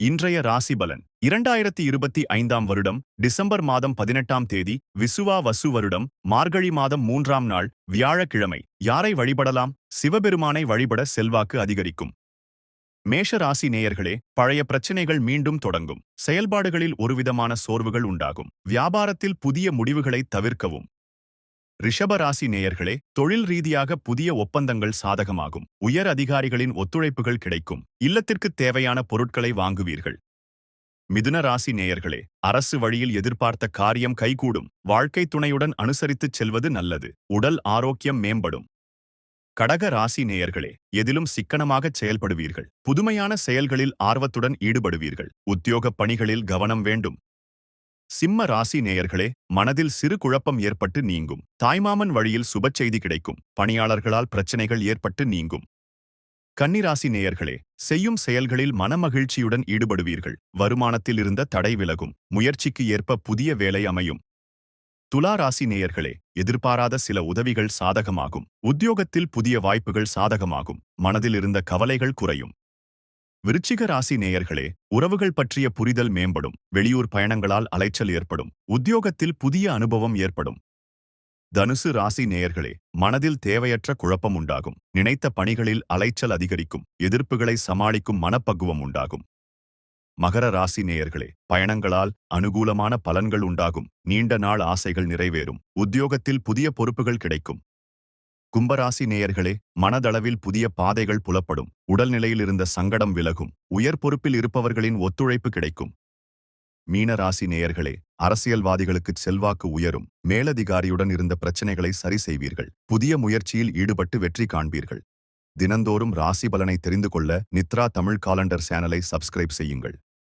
இன்றைய ராசிபலன் இரண்டாயிரத்தி இருபத்தி ஐந்தாம் வருடம் டிசம்பர் மாதம் பதினெட்டாம் தேதி விசுவா வசு வருடம் மார்கழி மாதம் மூன்றாம் நாள் வியாழக்கிழமை. யாரை வழிபடலாம்? சிவபெருமானை வழிபட செல்வாக்கு அதிகரிக்கும். மேஷ ராசி நேயர்களே பழைய பிரச்சினைகள் மீண்டும் தொடங்கும். செயல்பாடுகளில் ஒருவிதமான சோர்வுகள் உண்டாகும். வியாபாரத்தில் புதிய முடிவுகளை தவிர்க்கவும். ரிஷபராசி நேயர்களே தொழில் ரீதியாக புதிய ஒப்பந்தங்கள் சாதகமாகும். உயர் அதிகாரிகளின் ஒத்துழைப்புகள் கிடைக்கும். இல்லத்திற்கு தேவையான பொருட்களை வாங்குவீர்கள். மிதுன ராசி நேயர்களே அரசு வழியில் எதிர்பார்த்த காரியம் கைகூடும். வாழ்க்கை துணையுடன் அனுசரித்துச் செல்வது நல்லது. உடல் ஆரோக்கியம் மேம்படும். கடக ராசி நேயர்களே எதிலும் சிக்கனமாகச் செயல்படுவீர்கள். புதுமையான செயல்களில் ஆர்வத்துடன் ஈடுபடுவீர்கள். உத்தியோகப் பணிகளில் கவனம் வேண்டும். சிம்ம ராசி நேயர்களே மனதில் சிறு குழப்பம் ஏற்பட்டு நீங்கும். தாய்மாமன் வழியில் சுப செய்தி கிடைக்கும். பணியாளர்களால் பிரச்சனைகள் ஏற்பட்டு நீங்கும். கன்னிராசி நேயர்களே செய்யும் செயல்களில் மனமகிழ்ச்சியுடன் ஈடுபடுவீர்கள். வருமானத்தில் இருந்த தடை விலகும். முயற்சிக்கு ஏற்ப புதிய வேலை அமையும். துலா ராசி நேயர்களே எதிர்பாராத சில உதவிகள் சாதகமாகும். உத்தியோகத்தில் புதிய வாய்ப்புகள் சாதகமாகும். மனதில் இருந்த கவலைகள் குறையும். விருச்சிக ராசி நேயர்களே உறவுகள் பற்றிய புரிதல் மேம்படும். வெளியூர் பயணங்களால் அலைச்சல் ஏற்படும். உத்தியோகத்தில் புதிய அனுபவம் ஏற்படும். தனுசு ராசி நேயர்களே மனதில் தேவையற்ற குழப்பம் உண்டாகும். நினைத்த பணிகளில் அலைச்சல் அதிகரிக்கும். எதிர்ப்புகளை சமாளிக்கும் மனப்பக்குவம் உண்டாகும். மகர ராசி நேயர்களே பயணங்களால் அனுகூலமான பலன்கள் உண்டாகும். நீண்ட நாள் ஆசைகள் நிறைவேறும். உத்தியோகத்தில் புதிய பொறுப்புகள் கிடைக்கும். கும்பராசி நேயர்களே மனதளவில் புதிய பாதைகள் புலப்படும். உடல்நிலையில் இருந்த சங்கடம் விலகும். உயர் பொறுப்பில் இருப்பவர்களின் ஒத்துழைப்பு கிடைக்கும். மீனராசி நேயர்களே அரசியல்வாதிகளுக்கு செல்வாக்கு உயரும். மேலதிகாரியுடன் இருந்த பிரச்சனைகளை சரி செய்வீர்கள். புதிய முயற்சியில் ஈடுபட்டு வெற்றி காண்பீர்கள். தினந்தோறும் ராசி பலனை தெரிந்து கொள்ள நித்ரா தமிழ் காலண்டர் சேனலை சப்ஸ்கிரைப் செய்யுங்கள்.